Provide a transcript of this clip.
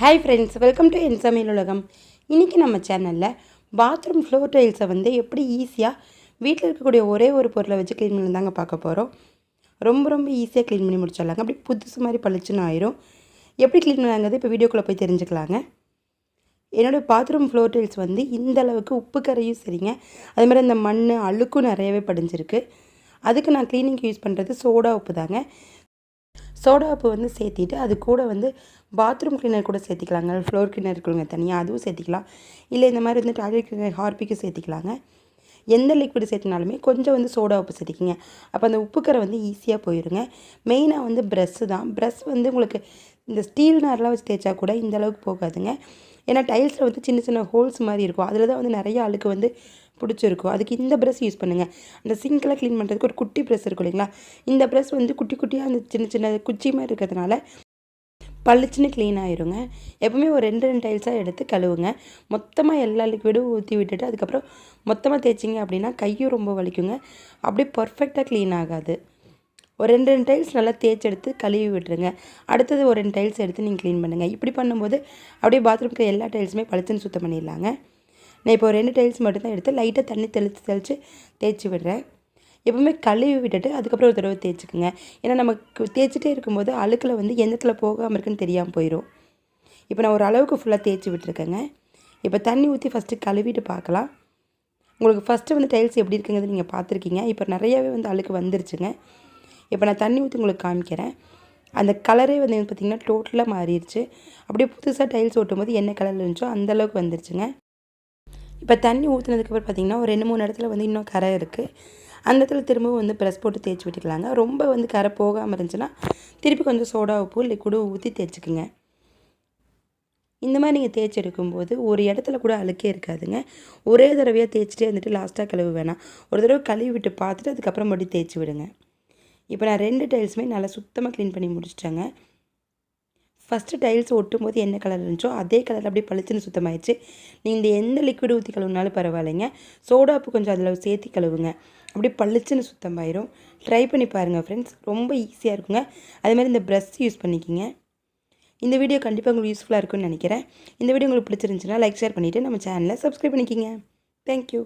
Hi friends welcome to என் சமையல் உலகம் இன்றைக்கி நம்ம சேனலில் பாத்ரூம் ஃப்ளோர் டைல்ஸை வந்து எப்படி ஈஸியாக வீட்டில் இருக்கக்கூடிய ஒரே ஒரு பொருளை வச்சு க்ளீன் பண்ணி தாங்க பார்க்க போகிறோம் ரொம்ப ரொம்ப ஈஸியாக க்ளீன் பண்ணி முடிச்சிடலாங்க. அப்படி புதுசு மாதிரி பளிச்சுன்னு ஆயிரும். எப்படி க்ளீன் பண்ணாங்கிறது இப்போ வீடியோக்குள்ளே போய் தெரிஞ்சுக்கலாங்க. என்னோடய பாத்ரூம் ஃப்ளோர் டைல்ஸ் வந்து இந்த அளவுக்கு உப்பு கரையும் சரிங்க. அதே மாதிரி மண் அழுக்கும் நிறையவே படிஞ்சிருக்கு. அதுக்கு நான் க்ளீனிங்க்கு யூஸ் பண்ணுறது சோடா உப்பு தாங்க. சோடா உப்பு வந்து சேர்த்திட்டு அது கூட வந்து பாத்ரூம் கிளீனர் கூட சேர்த்திக்கலாங்க. ஃப்ளோர் கிளீனர் இருக்குங்க தனியாக அதுவும் சேர்த்திக்கலாம். இல்லை இந்த மாதிரி வந்து டாய்லெட் கிளீனர் ஹார்பிக்கு சேர்த்திக்கலாங்க. எந்த லிக்விட் சேர்த்தினாலுமே கொஞ்சம் வந்து சோடா உப்பு சேர்த்திக்கிங்க. அப்போ அந்த உப்புக்கரை வந்து ஈஸியாக போயிடுங்க மெயினாக வந்து ப்ரெஷ்ஷு தான். ப்ரெஷ் வந்து உங்களுக்கு இந்த ஸ்டீல் நார்லாம் வச்சு தேய்ச்சா கூட இந்த அளவுக்கு போகாதுங்க. ஏன்னா டைல்ஸில் வந்து சின்ன சின்ன ஹோல்ஸ் மாதிரி இருக்கும். அதில் தான் வந்து நிறைய அழுக்கு வந்து பிடிச்சிருக்கும். அதுக்கு இந்த ப்ரெஷ் யூஸ் பண்ணுங்கள் அந்த சிங்கெல்லாம் க்ளீன் பண்ணுறதுக்கு ஒரு குட்டி ப்ரெஷ் இருக்கும் இல்லைங்களா? இந்த ப்ரெஷ் வந்து குட்டி குட்டியாக அந்த சின்ன சின்ன குச்சி மாதிரி இருக்கிறதுனால பளிச்சுன்னு க்ளீன் ஆயிருங்க. எப்பவுமே ஒரு ரெண்டு ரெண்டு டைல்ஸாக எடுத்து கழுவுங்க. மொத்தமாக எல்லா லிக்விடும் ஊற்றி விட்டுட்டு அதுக்கப்புறம் மொத்தமாக தேய்ச்சிங்க அப்படின்னா கையும் ரொம்ப வலிக்குங்க. அப்படியே பர்ஃபெக்டாக க்ளீன் ஆகாது. ஒரு ரெண்டு ரெண்டு டைல்ஸ் நல்லா தேய்ச்சி எடுத்து கழுவி விட்டுருங்க. அடுத்தது ஒரு ரெண்டு டைல்ஸ் எடுத்து நீங்கள் க்ளீன் பண்ணுங்கள் இப்படி பண்ணும்போது அப்படியே பாத்ரூம்க்கு எல்லா டைல்ஸுமே பளிச்சுன்னு சுத்தம் பண்ணிடலாங்க. நான் இப்போ ஒரு ரெண்டு டைல்ஸ் மட்டும்தான் எடுத்து லைட்டாக தண்ணி தெளித்து தெளித்து தேய்ச்சி விடுறேன். எப்பவுமே கழுவி விட்டுட்டு அதுக்கப்புறம் ஒரு தடவை தேய்ச்சிக்குங்க. ஏன்னா நமக்கு தேய்ச்சிட்டே இருக்கும்போது அழுக்கில் வந்து எந்த இடத்துல போகாமல் இருக்குன்னு தெரியாமல் போயிடும் இப்போ நான் ஒரு அளவுக்கு ஃபுல்லாக தேய்ச்சி விட்டுருக்கேங்க. இப்போ தண்ணி ஊற்றி ஃபஸ்ட்டு கழுவிட்டு பார்க்கலாம். உங்களுக்கு ஃபஸ்ட்டு வந்து டைல்ஸ் எப்படி இருக்குங்கிறது நீங்கள் பார்த்துருக்கீங்க. இப்போ நிறையாவே வந்து அழுக்கு வந்துருச்சுங்க. இப்போ நான் தண்ணி ஊற்றி உங்களுக்கு காமிக்கிறேன். அந்த கலரே வந்து பார்த்திங்கன்னா டோட்டலாக மாறிடுச்சு. அப்படியே புதுசாக டைல்ஸ் ஓட்டும் போது என்ன கலரில் இருந்துச்சோ அந்தளவுக்கு வந்துருச்சுங்க. இப்போ தண்ணி ஊற்றுனதுக்கப்புறம் பார்த்திங்கன்னா ஒரு ரெண்டு மூணு இடத்துல வந்து இன்னும் கரை இருக்குது அந்த இடத்துல திரும்பவும் வந்து ப்ரெஸ் போட்டு தேய்ச்சி விட்டுக்கலாங்க. ரொம்ப வந்து கரை போகாமல் இருந்துச்சுன்னா திருப்பி கொஞ்சம் சோடா உப்பு லிக்விடு ஊற்றி தேய்ச்சிக்குங்க. இந்த மாதிரி நீங்கள் தேய்ச்சி எடுக்கும்போது ஒரு இடத்துல கூட அழுக்கே இருக்காதுங்க. ஒரே தடவையாக தேய்ச்சிட்டே வந்துட்டு லாஸ்ட்டாக கழுவு வேணாம். ஒரு தடவை கழுவி விட்டு பார்த்துட்டு அதுக்கப்புறம் மறுபடியும் தேய்ச்சி விடுங்க. இப்போ நான் ரெண்டு டைல்ஸுமே நல்லா சுத்தமாக க்ளீன் பண்ணி முடிச்சிட்டேங்க. ஃபஸ்ட்டு டைல்ஸ் ஒட்டும் போது என்ன கலர் இருந்துச்சோ அதே கலர் அப்படியே பளிச்சுன்னு சுத்தமாயிடுச்சு. நீங்கள் இந்த எந்த லிக்விட் ஊற்றி கழுவுனாலும் பரவாயில்லைங்க. சோடாப்பு கொஞ்சம் அதில் சேர்த்து கழுவுங்க. அப்படியே பளிச்சுன்னு சுத்தமாயிரும். ட்ரை பண்ணி பாருங்கள் ஃப்ரெண்ட்ஸ் ரொம்ப ஈஸியாக இருக்குங்க. அதுமாதிரி இந்த ப்ரஷ் யூஸ் பண்ணிக்கிங்க. இந்த வீடியோ கண்டிப்பாக உங்களுக்கு யூஸ்ஃபுல்லாக இருக்கும்னு நினைக்கிறேன். இந்த வீடியோ உங்களுக்கு பிடிச்சிருந்துச்சுன்னா லைக் ஷேர் பண்ணிவிட்டு நம்ம சேனலை சப்ஸ்கிரைப் பண்ணிக்கிங்க. தேங்க்யூ